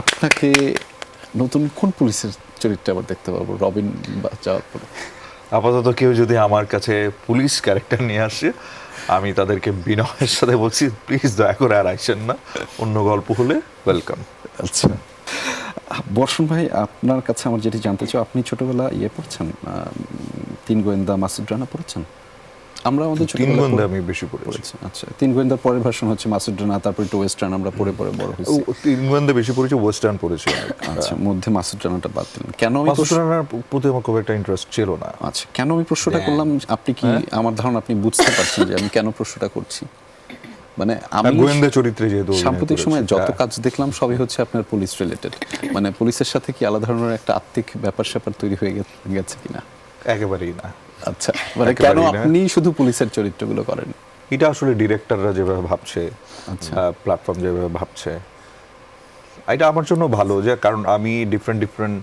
আপনাকে নতুন কোন পুলিশের চরিত্রে আবার দেখতে পাবো? রবিন বা যাওয়ার পরে। আপাতত কেউ যদি আমার কাছে পুলিশ ক্যারেক্টার নিয়ে আসে আমি তাদেরকে বিনয়ের সাথে বলছি প্লিজ দয়া করে আর আইসেন না। অন্য গল্প হলে ওয়েলকাম। আচ্ছা। বর্ষণ ভাই আপনার কাছে আমার যেটি জানতে চাই আপনি ছোটবেলা ইয়ে পড়ছেন তিন গোয়েন্দা মাসুদ রানা পড়েছেন? আমরা আমাদের তিন পড়- আমি বেশি পড়েছি। আচ্ছা তিন গোয়েন্দার পরের ভার্সন হচ্ছে তারপর একটু ওয়েস্টার্ন আমরা পড়ে পড়ে বড় হয়েছি। তিন বন্ধু বেশি পড়েছি ওয়েস্টার্ন পড়েছি আচ্ছা মধ্যে বাদ কেন আমি প্রতি আমার খুব একটা ইন্টারেস্ট ছিল না। আচ্ছা কেন আমি প্রশ্নটা করলাম? আপনি কি আমার ধারণা আপনি বুঝতে পারছেন যে আমি কেন প্রশ্নটা করছি? মানে আমি গোয়েন্দা চরিত্রে যেহেতু সাম্প্রতিক সময়ে যত হ্যাঁ। কাজ দেখলাম সবই হচ্ছে আপনার পুলিশ রিলেটেড মানে পুলিশের সাথে কি আলাদা ধরনের একটা আত্মিক ব্যাপার স্যাপার তৈরি হয়ে গেছে কিনা? একেবারেই না। আচ্ছা মানে কেন আপনি শুধু পুলিশের চরিত্রগুলো করেন? এটা আসলে ডিরেক্টররা যেভাবে ভাবছে আচ্ছা। প্ল্যাটফর্ম যেভাবে ভাবছে এটা আমার জন্য ভালো যে কারণ আমি ডিফারেন্ট ডিফারেন্ট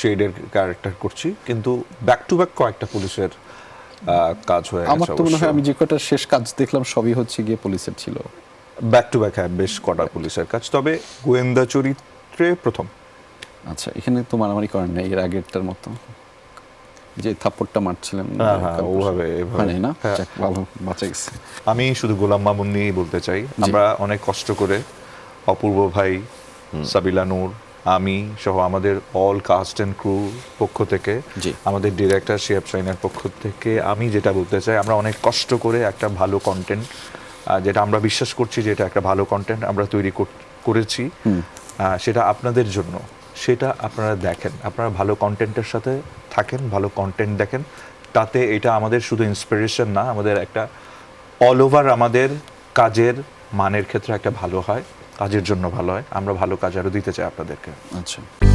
শেডের ক্যারেক্টার করছি কিন্তু ব্যাক টু ব্যাক কয়েকটা পুলিশের কাজ হয়ে আমার তো মনে হয় আমি যে কটা শেষ কাজ দেখলাম সবই হচ্ছে গিয়ে পুলিশের ছিল। ব্যাক টু ব্যাক হ্যাঁ বেশ কটা পুলিশের কাজ। তবে গোয়েন্দা চরিত্রে প্রথম। আচ্ছা এখানে তো মারামারি করেন না এর আগেরটার মতো। যে থাপ্পড়টা মারছিলেন। হ্যাঁ, হ্যাঁ, ওভাবে, নাই না? হ্যাঁ। ভালো বাঁচা গেছে। আমি শুধু গোলাম মামুন নিয়েই বলতে চাই। আমরা অনেক কষ্ট করে অপূর্ব ভাই সাবিলা নূর আমি সহ আমাদের অল কাস্ট অ্যান্ড ক্রু পক্ষ থেকে। আমাদের ডিরেক্টর শিয়াব শাইনের পক্ষ থেকে আমি যেটা বলতে চাই আমরা অনেক কষ্ট করে একটা ভালো কন্টেন্ট যেটা আমরা বিশ্বাস করছি যে এটা একটা ভালো কন্টেন্ট আমরা তৈরি কর- করেছি সেটা আপনাদের জন্য। সেটা আপনারা দেখেন। আপনারা ভালো কন্টেন্টের সাথে থাকেন, ভালো কন্টেন্ট দেখেন। তাতে এটা আমাদের শুধু ইন্সপিরেশন না, আমাদের একটা অল ওভার আমাদের কাজের মানের ক্ষেত্রে একটা ভালো হয়, কাজের জন্য ভালো হয়। আমরা ভালো কাজ আরও দিতে চাই আপনাদেরকে। আচ্ছা।